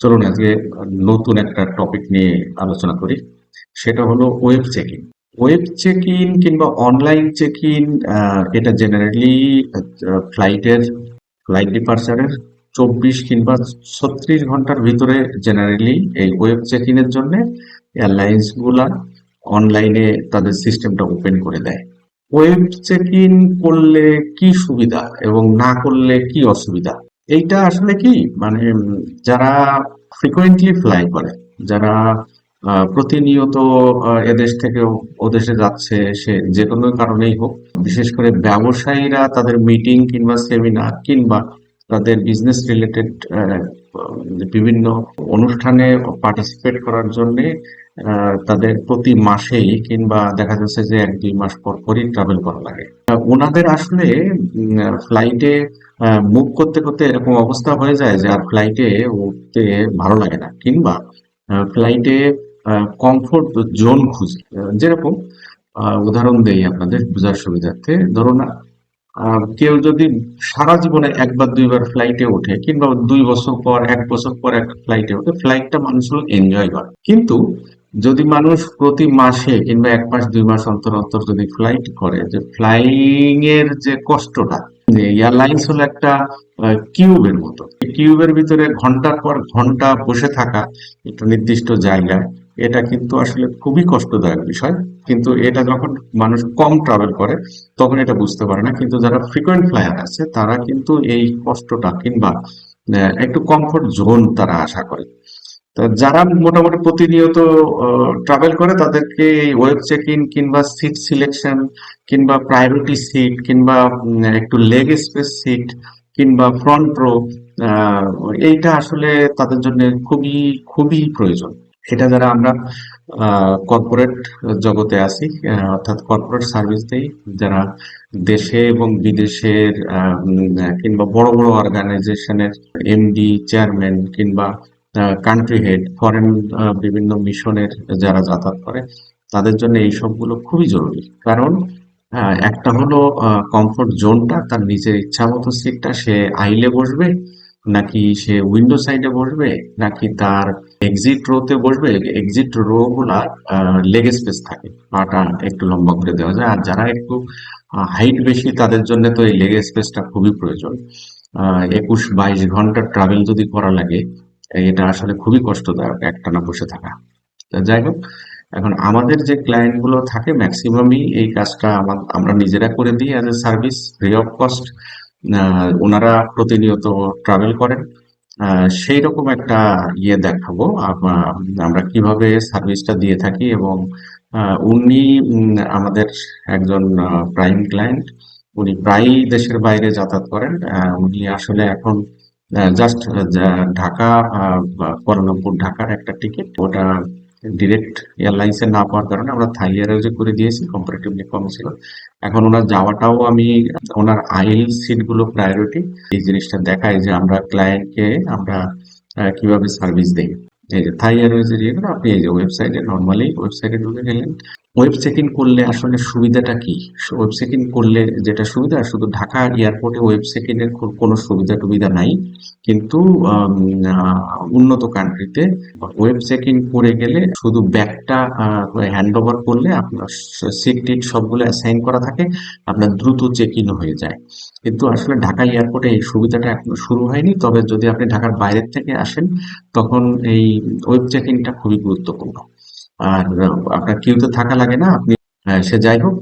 চলুন আজকে নতুন একটা টপিক নিয়ে আলোচনা করি। সেটা হলো web check in web check in কিংবা অনলাইন চেক ইন এটা জেনারেলি ফ্লাইটের ফ্লাইট ডিপার্চারের চব্বিশ কিংবা ছত্রিশ ঘণ্টার ভিতরে জেনারেলি এই ওয়েব চেক ইনের জন্য এয়ারলাইন্সগুলা অনলাইনে তাদের সিস্টেমটা ওপেন করে দেয়। ওয়েব চেক ইন করলে কি সুবিধা এবং না করলে কি অসুবিধা? এইটা আসলে কি? মানে যারা ফ্রিকোয়েন্টলি ফ্লাই করে, যারা প্রতিনিয়ত এদেশ থেকে ওদেশে যাচ্ছে, সে যে কোনো কারণেই হোক, বিশেষ করে ব্যবসায়ীরা তাদের মিটিং কিংবা সেমিনার কিংবা তাদের বিজনেস রিলেটেড বিভিন্ন অনুষ্ঠানে পার্টিসিপেট করার জন্য তাদের প্রতি মাসেই কিংবা দেখা যাচ্ছে যে এক দুই মাস পর পরই ট্রাভেল করা লাগে। ওনাদের আসলে ফ্লাইটে মুভ করতে করতে এরকম অবস্থা হয়ে যায় যে আর ফ্লাইটে উঠতে ভালো লাগে না, কিংবা ফ্লাইটে কমফোর্ট জোন খুঁজে যেরকম উদাহরণ দেই আপনাদের বোঝার সুবিধার্থে। ধরুন কেউ যদি সারা জীবনে একবার, দুইবার ফ্লাইটে ওঠে কিংবা দুই বছর পর, এক বছর পর একটা ফ্লাইটে ওঠে ফ্লাইটটা মানুষ এনজয় করে। কিন্তু যদি মানুষ প্রতি মাসে কিংবা এক মাস, দুই মাস অন্তর অন্তর যদি ফ্লাইট করে, যে ফ্লাইং এর যে কষ্টটা এয়ারলাইন্স হলো একটা কিউবের মতো। কিউবের ভিতরে ঘণ্টার পর ঘণ্টা বসে থাকা একটা নির্দিষ্ট জায়গায় এটা কিন্তু আসলে খুবই কষ্টদায়ক বিষয়। কিন্তু এটা যখন মানুষ কম ট্রাভেল করে, তখন এটা বুঝতে পারে না। কিন্তু যারা ফ্রিকোয়েন্ট ফ্লায়ার আছে, তারা কিন্তু এই কষ্টটা কিংবা একটু কমফোর্ট জোন তারা আশা করে। যারা মোটামুটি প্রতিনিয়ত ট্রাভেল করে, তাদেরকে ওয়েব চেক ইন কিংবা সিট সিলেকশন কিংবা প্রায়োরিটি সিট কিংবা একটু লেগ স্পেস সিট কিংবা ফ্রন্ট রো এইটা আসলে তাদের জন্য খুবই খুবই প্রয়োজন। এটা যারা আমরা কর্পোরেট জগতে আছি অর্থাৎ কর্পোরেট সার্ভিস দেই যারা দেশে এবং বিদেশের কিংবা বড় বড় অর্গানাইজেশনের এমডি চেয়ারম্যান কিংবা কান্ট্রি হেড ফরেন বিভিন্ন মিশনের যারা যাতায়াত করে, তাদের জন্য এই সবগুলো খুবই জরুরি। কারণ একটা হলো কমফোর্ট জোনটা তার নিজের ইচ্ছা মতো সিটটা সে আইলে বসবে নাকি সে উইন্ডো সাইডে বসবে, নাকি তার এক্সিট রোতে বসবে? এক্সিট রো গুলা লেগ স্পেস থাকে। পাটা একটু লম্বা করে দেওয়া যায়। আর যারা একটু হাইট বেশি, তাদের জন্য তো এই লেগ স্পেসটা খুবই প্রয়োজন। একুশ বাইশ ঘণ্টা ট্রাভেল যদি করা লাগে, এটা আসলে খুবই কষ্টদায়ক একটানা বসে থাকা। যাই হোক, এখন আমাদের যে ক্লায়েন্টগুলো থাকে ম্যাক্সিমামই এই কাজটা আমা- আমরা নিজেরা করে দিই as a service free of cost ওনারা প্রতিনিয়ত ট্রাভেল করেন। সেই রকম একটা ইয়ে দেখাবো। আমরা কীভাবে সার্ভিসটা দিয়ে থাকি এবং উনি আমাদের একজন প্রাইম ক্লায়েন্ট উনি প্রায়ই দেশের বাইরে যাতায়াত করেন। উনি আসলে এখন জাস্ট ঢাকা কুয়ালালামপুর ঢাকার একটা টিকিট ওটা ডিরেক্ট এয়ারলাইন্সে না পাওয়ার কারণে আমরা থাই এয়ারওয়েজে করে দিয়েছি কম্পারেটিভলি কম ছিল। এখন ওনার যাওয়াটাও আমি, ওনার আইল সিটগুলো প্রায়োরিটি এই জিনিসটা দেখায় যে আমরা ক্লায়েন্টকে আমরা কীভাবে সার্ভিস দেই। এই যে থাই এয়ারওয়েজের ইয়েগুলো আপনি এই যে ওয়েবসাইটে নর্মালি ওয়েবসাইটে ঢুকে গেলেন। ওয়েব চেক ইন করলে আসলে সুবিধাটা কি? ওয়েব চেক ইন করলে যেটা সুবিধা, শুধু ঢাকা এয়ারপোর্টে ওয়েব চেক ইনের কোনো সুবিধা টুবিধা নাই। কিন্তু উন্নত কান্ট্রিতে ওয়েব চেক ইন করে গেলে শুধু ব্যাগটা হ্যান্ড ওভার করলে আপনার সিট টিট সবগুলো অ্যাসাইন করা থাকে, আপনার দ্রুত চেক ইন হয়ে যায়। কিন্তু আসলে ঢাকা এয়ারপোর্টে এই সুবিধাটা এখনও শুরু হয়নি। তবে যদি আপনি ঢাকার বাইরের থেকে আসেন, তখন এই ওয়েব চেক ইনটা খুবই গুরুত্বপূর্ণ। আর আপনার কিউতে থাকা লাগে না, আপনি সে যাই হোক,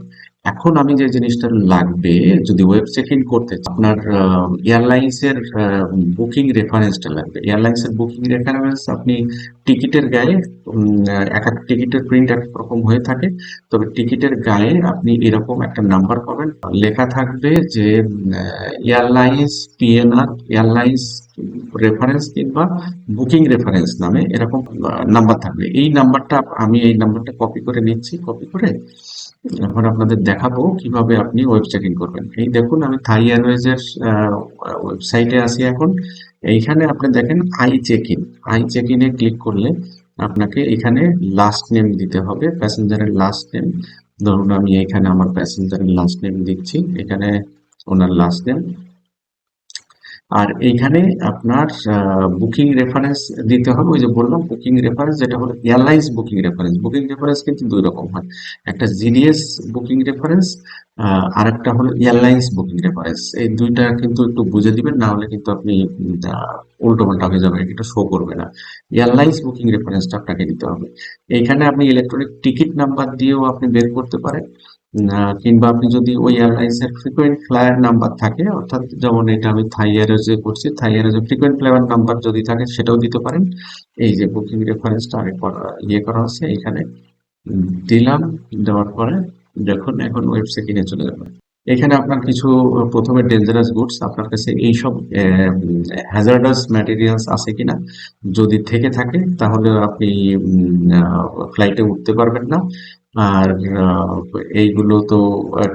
এখন আমি যে জিনিসটা লাগবে, যদি ওয়েব চেক ইন করতে আপনার এয়ারলাইন্স এর বুকিং রেফারেন্সটা লাগবে। এয়ারলাইন্স এর বুকিং রেফারেন্স আপনি টিকিটের গায়ে এক এক টিকিটের প্রিন্ট এক রকম হয়ে থাকে। তবে টিকিটের গায়ে আপনি এরকম একটা নাম্বার পাবেন। লেখা থাকবে যে এয়ারলাইন্স পিএনআর এয়ারলাইন্স রেফারেন্স কিংবা বুকিং রেফারেন্স নামে এরকম নাম্বার থাকবে। এই নাম্বারটা আমি এই নাম্বারটা কপি করে নিচ্ছি। কপি করে এখন আপনাদের দেখাবো কীভাবে আপনি ওয়েব চেক করবেন। এই দেখুন, আমি থাই এয়ারওয়েজ এর ওয়েবসাইটে আছি এখন। এইখানে আপনি দেখেন I check in I check ইনে ক্লিক করলে আপনাকে এখানে লাস্ট নেম দিতে হবে প্যাসেঞ্জারের লাস্ট নেম ধরুন আমি এখানে আমার প্যাসেঞ্জারের লাস্ট নেম দিচ্ছি, এখানে ওনার লাস্ট নেম আর এইখানে আপনার বুকিং রেফারেন্স দিতে হবে, ওই যে বললাম বুকিং রেফারেন্স যেটা হলো airlines booking reference booking reference কিন্তু দুই রকম হয়। একটা জিডিএস বুকিং রেফারেন্স আর একটা হলো এয়ারলাইন্স বুকিং রেফারেন্স এই দুইটা কিন্তু একটু বুঝে দিবেন, না হলে কিন্তু আপনি উল্টো পাল্টা হয়ে যাবে, এটা শো করবে না। এয়ারলাইন্স বুকিং রেফারেন্সটা আপনাকে দিতে হবে। এইখানে আপনি ইলেকট্রনিক টিকিট নাম্বার দিয়েও আপনি বের করতে পারেন। কিংবা আপনি যদি ওই এয়ারলাইন্স এর ফ্রিকোয়েন্ট ফ্লায়ার নাম্বার থাকে, অর্থাৎ যেমন এটা আমি থাই এয়ারওয়েজে করছি থাই এয়ারওয়েজে ফ্রিকোয়েন্ট ফ্লায়ার নাম্বার যদি থাকে, সেটাও দিতে পারেন। এই যে বুকিং রেফারেন্সটা করা ইয়ে করা আছে এখানে। দিলাম, দেওয়ার পরে দেখুন, এখন ওয়েবসাইট কিনে চলে যাবে। এখানে আপনার কিছু, প্রথমে ডেঞ্জারাস গুডস আপনার কাছে এইসব হ্যাজার্ডাস ম্যাটেরিয়ালস আছে কিনা, যদি থেকে থাকে, তাহলে আপনি ফ্লাইটে উঠতে পারবেন না। আর এইগুলো তো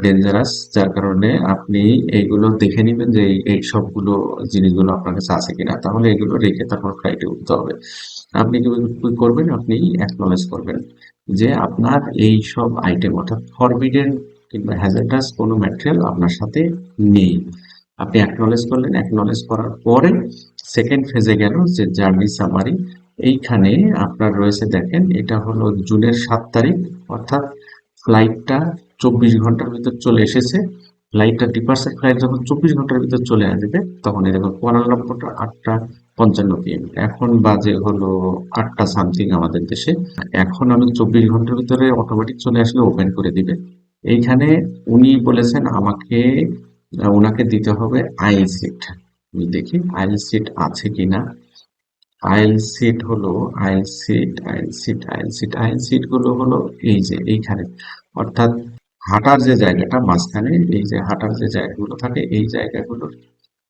ডেঞ্জারাস যার কারণে আপনি এইগুলো দেখে নেবেন যে এই- সবগুলো জিনিসগুলো আপনার কাছে আছে কিনা। তাহলে এগুলো রেখে তারপর ফ্লাইটে উঠতে হবে। আপনি কি করবেন? আপনি অ্যাকনলেজ করবেন যে আপনার এই সব আইটেম অর্থাৎ ফরবিডেন কিংবা হ্যাজার্ডাস কোনো ম্যাটেরিয়াল আপনার সাথে নেই। আপনি অ্যাকনলেজ করলেন অ্যাকনলেজ করার পরে সেকেন্ড ফেজে গেল যে জার্নি সামারি এইখানে আপনার রয়েছে দেখেন, এটা হলো জুনের সাত তারিখ, অর্থাৎ ফ্লাইটটা চব্বিশ ঘণ্টার ভিতর চলে এসেছে। ফ্লাইটটা ডিপার্চার ফ্লাইট যখন চব্বিশ ঘণ্টার ভিতর চলে আসবে, তখন এই দেখুন কুয়ালালামপুরটা আটটা পঞ্চান্ন পিএম এখন বাজে হলো আটটা সামথিং আমাদের দেশে। এখন আমি চব্বিশ ঘণ্টার ভিতরে অটোমেটিক চলে আসলে ওপেন করে দিবে। এইখানে উনি বলেছেন আমাকে ওনাকে দিতে হবে আইল সিট আমি দেখি আইল সিট আছে কিনা। আইল সিট হলো, আইল seat aisle seat aisle seat আইল সিটগুলো হলো এই যে এইখানে। অর্থাৎ হাঁটার যে জায়গাটা মাঝখানে, এই যে হাঁটার যে জায়গাগুলো থাকে, এই জায়গাগুলোর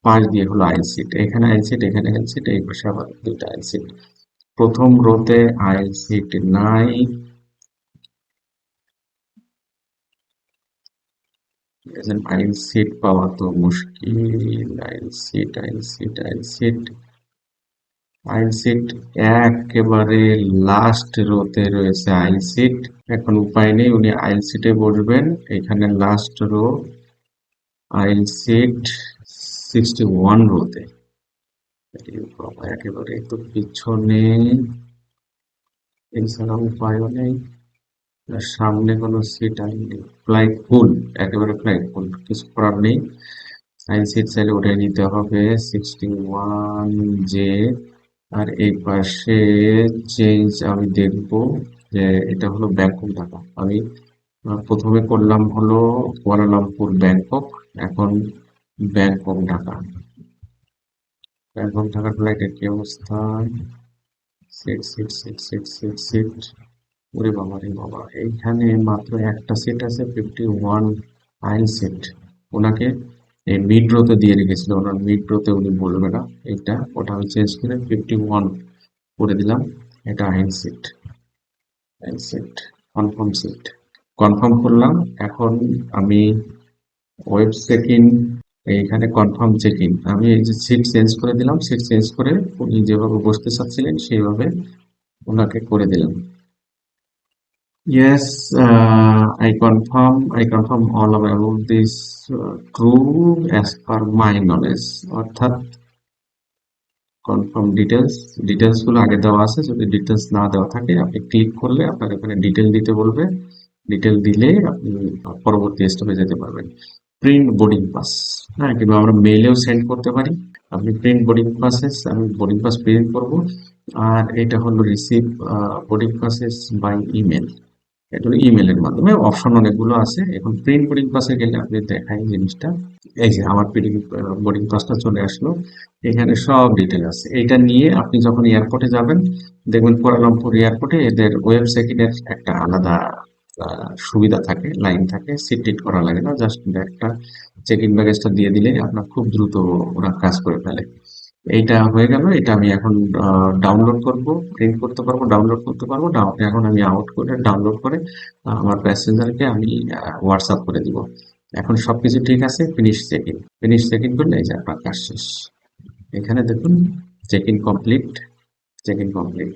পাশ দিয়ে হলো আইল সিট এখানে আইল সিট এখানে আইল সিট এই পাশে আবার দুইটা আইল সিট প্রথম রোতে আইল সিট নাই। আইল সিট পাওয়া তো মুশকিল। আইল seat aisle seat aisle seat aisle seat একেবারে লাস্ট রোতে রয়েছে আইল সিট এখন উপায় নেই, উনি আইল সিটে বসবেন। এখানে last row aisle seat sixty one রোতে একেবারে তো পিছনে। এছাড়া উপায়ও নেই। সামনে কোনো সিট আইনি ফ্লাইট ফুল একেবারে ফ্লাইট ফুল কিছু করার নেই। আইল সিট চাইলে উঠে নিতে হবে। সিক্সটি ওয়ান জে আর এই পাশে চেঞ্জ আমি দেখব যে এটা হলো ব্যাংকক ঢাকা। আমি প্রথমে করলাম হলো কুয়ালালামপুর, ব্যাংকক, এখন ব্যাংকক ঢাকা। ব্যাংকক ঢাকার ফ্লাইটের কি অবস্থা। Seat seat seat seat seat seat ওরে বাবা রে বাবা, এইখানে মাত্র একটা সিট আছে ফিফটি ওয়ান আইন সিট ওনাকে এই মিড রোতে দিয়ে রেখেছিল ওনার মিড রোতে উনি বলবে না। এটা ওটা আমি চেঞ্জ করে ফিফটি ওয়ান করে দিলাম। এটা আইল seat aisle seat confirm seat confirm করলাম। এখন আমি ওয়েব চেক ইন এইখানে কনফার্ম চেক ইন আমি এই যে সিট চেঞ্জ করে দিলাম সিট চেঞ্জ করে উনি যেভাবে বসতে চাচ্ছিলেন, সেইভাবে ওনাকে করে দিলাম। Yes, uh, I confirm. I confirm all of about this uh, true as per my knowledge. অর্থাৎ কনফার্ম ডিটেলস ডিটেলসগুলো আগে দেওয়া আছে যদি ডিটেলস না দেওয়া থাকে আপনি ক্লিক করলে আপনার এখানে ডিটেল দিতে বলবে। ডিটেল দিলে আপনি পরবর্তী স্টেপে যেতে পারবেন। প্রিন্ট বোর্ডিং পাস হ্যাঁ কিংবা আমরা মেইলেও সেন্ড করতে পারি। আপনি প্রিন্ট বোর্ডিং পাসেস আমি বোর্ডিং পাস প্রিন্ট করব। আর এটা হলো receive boarding passes by email এটা ইমেলের মাধ্যমে। অপশন অনেকগুলো আছে। এখন প্রিন্ট বোর্ডিং পাসে গেলে আপনি দেখাই জিনিসটা। এই যে আমার প্রিন্ট বোর্ডিং পাসটা চলে আসলো। এখানে সব ডিটেল আছে। এটা নিয়ে আপনি যখন এয়ারপোর্টে যাবেন, দেখবেন কুয়ালালামপুর এয়ারপোর্টে এদের ওয়েব চেকিংয়ের একটা আলাদা সুবিধা থাকে লাইন থাকে। সিট টিট করা লাগে না। জাস্ট একটা চেক ইন ব্যাগেজটা দিয়ে দিলে আপনার খুব দ্রুত ওরা কাজ করে ফেলে। এইটা হয়ে গেল, এটা আমি এখন ডাউনলোড করব প্রিন্ট করতে পারব ডাউনলোড করতে পারব এখন আমি আউট করে ডাউনলোড করে আমার প্যাসেঞ্জারকে আমি হোয়াটসঅ্যাপ করে দিব। এখন সবকিছু ঠিক আছে finish check in finish check in করলে এই যে আপনার কাজ শেষ। এখানে দেখুন check in complete check in complete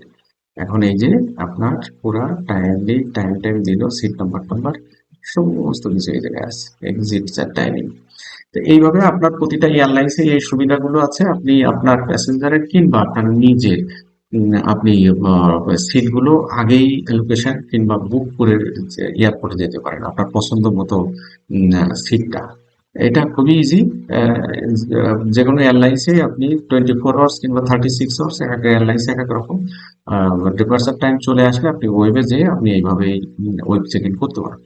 এখন এই যে আপনার পুরা টাইমলি টাইম টাইম দিল সিট নাম্বার টাম্বার সমস্ত কিছু এই জায়গায় আছে। এক্সিট টাইমিং তো এইভাবে আপনার প্রতিটা এয়ারলাইন্সে এই সুবিধাগুলো আছে। আপনি আপনার প্যাসেঞ্জারের কিংবা আপনার নিজের আপনি সিটগুলো আগেই লোকেশন কিংবা বুক করে এয়ারপোর্টে যেতে পারেন, আপনার পছন্দ মতো সিটটা। এটা খুবই ইজি যে কোনো এয়ারলাইন্সে আপনি টোয়েন্টি ফোর আওয়ার্স কিংবা থার্টি সিক্স আওয়ার্স এক একটা এয়ারলাইন্সে এক এক রকম ডিপার্চার টাইম চলে আসলে আপনি ওয়েবে যেয়ে আপনি এইভাবেই ওয়েব চেক ইন করতে পারেন